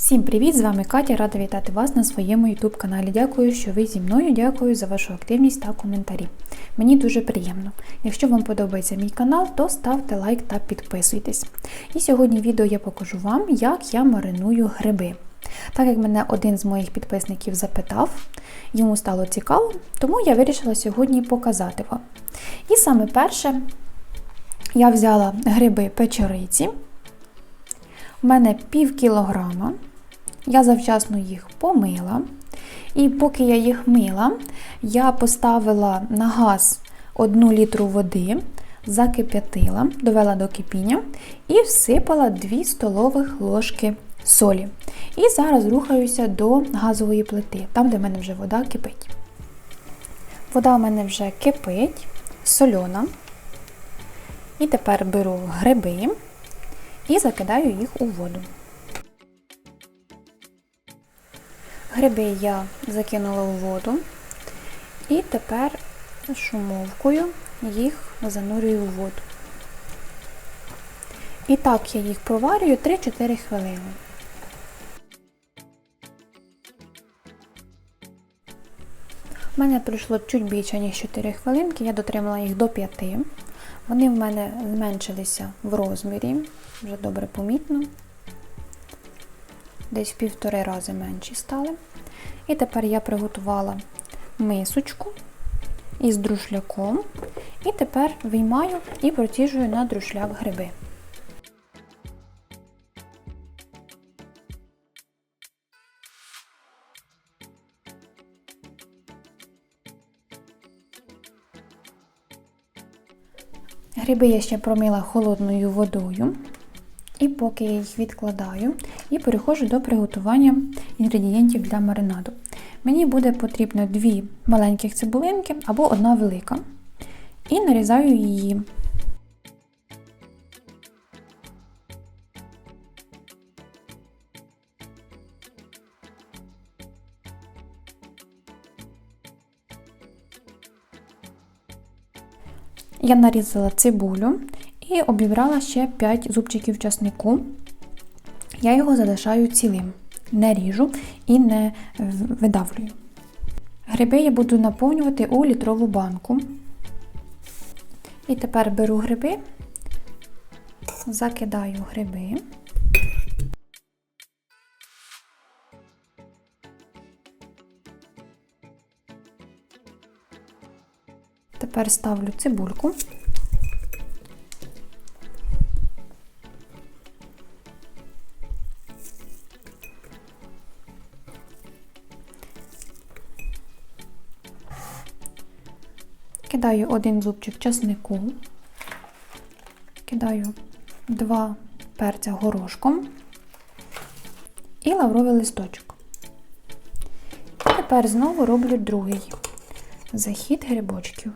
Всім привіт! З вами Катя. Рада вітати вас на своєму YouTube каналі. Дякую, що ви зі мною. Дякую за вашу активність та коментарі. Мені дуже приємно. Якщо вам подобається мій канал, то ставте лайк та підписуйтесь. І сьогодні в відео я покажу вам, як я мариную гриби. Так як мене один з моїх підписників запитав, йому стало цікаво, тому я вирішила сьогодні показати вам. І саме перше, я взяла гриби печериці. У мене пів кілограма. Я завчасно їх помила. І поки я їх мила, я поставила на газ 1 літру води, закип'ятила, довела до кипіння і всипала 2 столових ложки солі. І зараз рухаюся до газової плити, там, де в мене вже вода кипить. Вода у мене вже кипить, сольона. І тепер беру гриби і закидаю їх у воду. Гриби я закинула у воду і тепер шумовкою їх занурюю у воду. І так я їх проварюю 3-4 хвилини. У мене пройшло чуть більше, ніж 4 хвилинки, я дотримала їх до 5. Вони в мене зменшилися в розмірі, вже добре помітно. Десь в півтори рази менші стали. І тепер я приготувала мисочку із друшляком. І тепер виймаю і проціжую на друшляк гриби. Гриби я ще промила холодною водою. І поки я їх відкладаю і переходжу до приготування інгредієнтів для маринаду. Мені буде потрібно дві маленьких цибулинки або одна велика. І нарізаю її. Я нарізала цибулю і обібрала ще 5 зубчиків часнику. Я його залишаю цілим, не ріжу і не видавлюю. Гриби я буду наповнювати у літрову банку. І тепер беру гриби, закидаю гриби. Тепер ставлю цибульку. Кидаю один зубчик часнику, кидаю два перця горошком і лавровий листочок. Тепер знову роблю другий захід грибочків.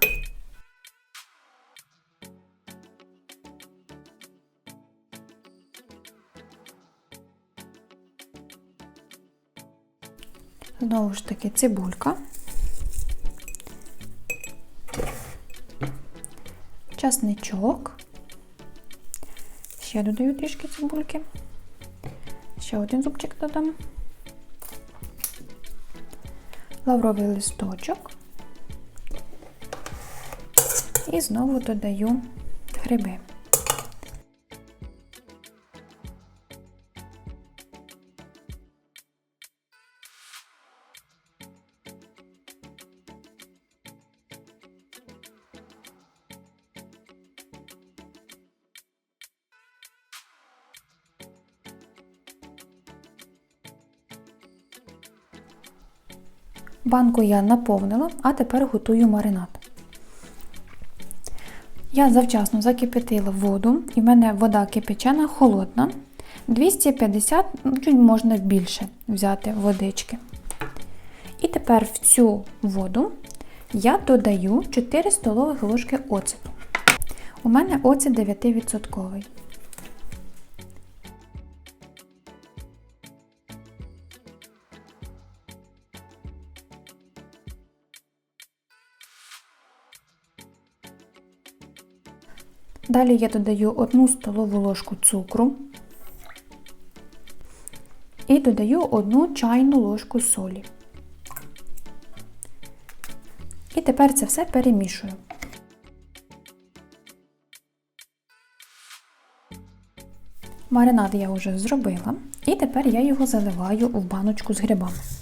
Знову ж таки цибулька. Часничок. Ще додаю трішки цибульки. Ще один зубчик додам. Лавровий листочок. І знову додаю гриби. Банку я наповнила, а тепер готую маринад. Я завчасно закипятила воду, і в мене вода кипячена, холодна. 250, ну, чуть можна більше взяти водички. І тепер в цю воду я додаю 4 столових ложки оцету. У мене оцет 9%. Далі я додаю 1 столову ложку цукру. і додаю одну чайну ложку солі. І тепер це все перемішую. Маринад я вже зробила, і тепер я його заливаю в баночку з грибами.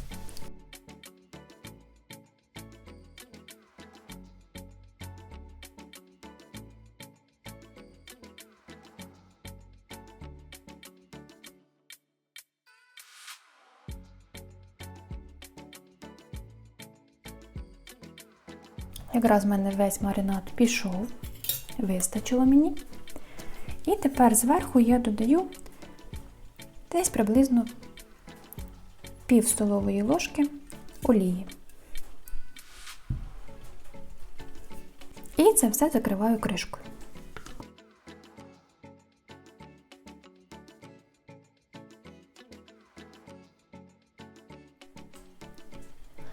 Якраз в мене весь маринад пішов, вистачило мені. І тепер зверху я додаю десь приблизно пів столової ложки олії. І це все закриваю кришкою.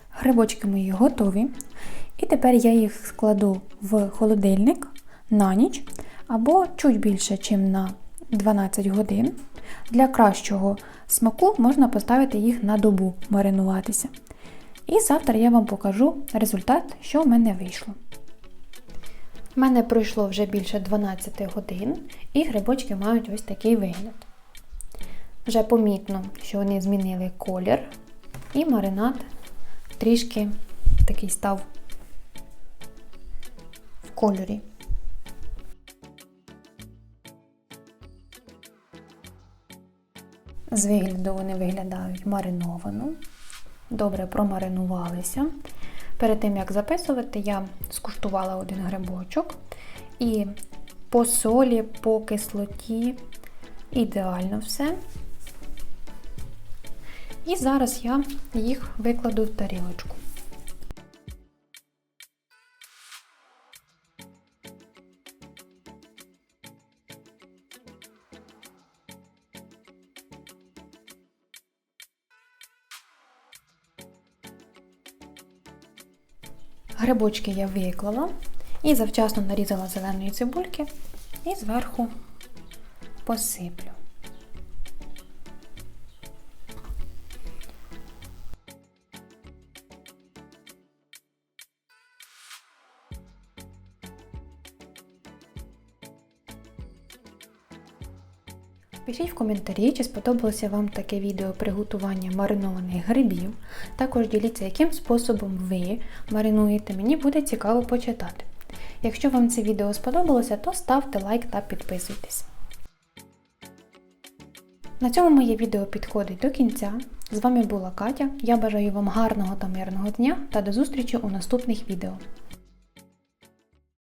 Грибочки мої готові. Тепер я їх складу в холодильник на ніч або чуть більше, ніж на 12 годин. Для кращого смаку можна поставити їх на добу маринуватися. І завтра я вам покажу результат, що в мене вийшло. У мене пройшло вже більше 12 годин, і грибочки мають ось такий вигляд. Вже помітно, що вони змінили колір, і маринад трішки такий став кольорі. З вигляду вони виглядають мариновано, добре промаринувалися. Перед тим, як записувати, я скуштувала один грибочок і по солі, по кислоті ідеально все. І зараз я їх викладу в тарілочку. Грибочки я виклала і завчасно нарізала зеленої цибульки і зверху посиплю. Пишіть в коментарі, чи сподобалося вам таке відео приготування маринованих грибів. Також діліться, яким способом ви маринуєте, мені буде цікаво почитати. Якщо вам це відео сподобалося, то ставте лайк та підписуйтесь. На цьому моє відео підходить до кінця. З вами була Катя. Я бажаю вам гарного та мирного дня та до зустрічі у наступних відео.